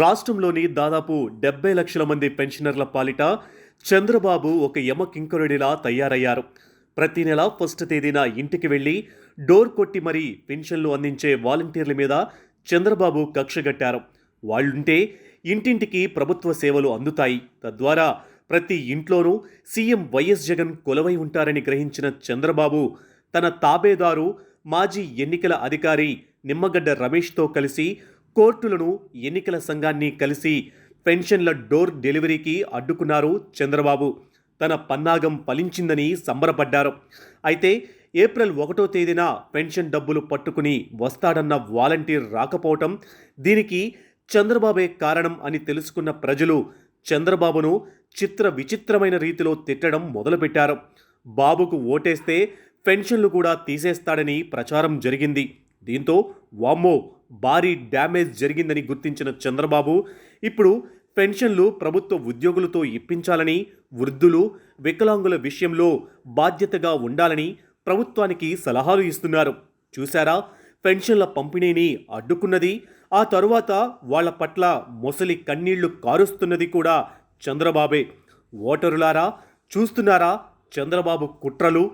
రాష్ట్రంలోని దాదాపు డెబ్బై లక్షల మంది పెన్షనర్ల పాలిట చంద్రబాబు ఒక యమకింకరుడిలా తయారయ్యారు. ప్రతి నెల ఫస్ట్ తేదీన ఇంటికి వెళ్ళి డోర్ కొట్టి మరీ పెన్షన్లు అందించే వాలంటీర్ల మీద చంద్రబాబు కక్షగట్టారు వాళ్ళుంటే ఇంటింటికి ప్రభుత్వ సేవలు అందుతాయి. తద్వారా ప్రతి ఇంట్లోనూ సీఎం వైఎస్ జగన్ కొలవై ఉంటారని గ్రహించిన చంద్రబాబు తన తాబేదారు మాజీ ఎన్నికల అధికారి నిమ్మగడ్డ రమేష్తో కలిసి కోర్టులను ఎన్నికల సంఘాన్ని కలిసి పెన్షన్ల డోర్ డెలివరీకి అడ్డుకున్నారు చంద్రబాబు. తన పన్నాగం ఫలించిందని సంబరపడ్డారు. అయితే ఏప్రిల్ ఒకటో తేదీన పెన్షన్ డబ్బులు పట్టుకుని వస్తాడన్న వాలంటీర్ రాకపోవటం దీనికి చంద్రబాబే కారణం అని తెలుసుకున్న ప్రజలు చంద్రబాబును చిత్ర విచిత్రమైన రీతిలో తిట్టడం మొదలుపెట్టారు. బాబుకు ఓటేస్తే పెన్షన్లు కూడా తీసేస్తాడని ప్రచారం జరిగింది. దీంతో వామ్మో భారీ డ్యామేజ్ జరిగిందని గుర్తించిన చంద్రబాబు ఇప్పుడు పెన్షన్లు ప్రభుత్వ ఉద్యోగులతో ఇప్పించాలని వృద్ధులు వికలాంగుల విషయంలో బాధ్యతగా ఉండాలని ప్రభుత్వానికి సలహాలు ఇస్తున్నారు. చూశారా? పెన్షన్ల పంపిణీని అడ్డుకున్నది ఆ తరువాత వాళ్ళ పట్ల మొసలి కన్నీళ్ళు కారుస్తున్నది కూడా చంద్రబాబే. ఓటరులారా చూస్తున్నారా? చంద్రబాబు కుట్రలు